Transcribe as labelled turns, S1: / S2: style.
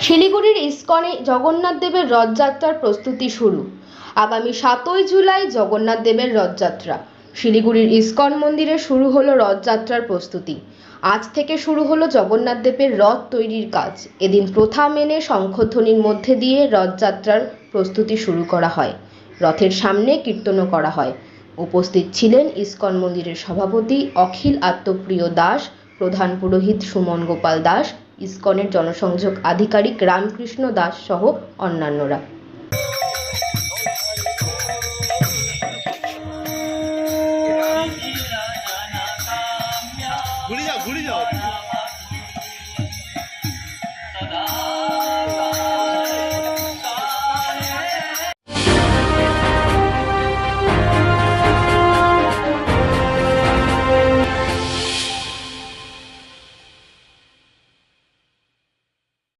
S1: শিলিগুড়ির ইস্কনে জগন্নাথ দেবের রথযাত্রার প্রস্তুতি শুরু। আগামী সাতই জুলাই জগন্নাথ দেবের রথযাত্রা। শিলিগুড়ির ইস্কন মন্দিরে শুরু হলো রথযাত্রার প্রস্তুতি। আজ থেকে শুরু হলো জগন্নাথ দেবের রথ তৈরির কাজ। এদিন প্রথা মেনে শঙ্খধ্বনির মধ্যে দিয়ে রথযাত্রার প্রস্তুতি শুরু করা হয়। রথের সামনে কীর্তনও করা হয়। উপস্থিত ছিলেন ইস্কন মন্দিরের সভাপতি অখিল আত্মপ্রিয় দাস, প্রধান পুরোহিত সুমন গোপাল দাস, ইস্কনের জনসংযোগ আধিকারিক রামকৃষ্ণ দাস সহ অন্যান্যরা। ঘুরে যাও ঘুরে যাও।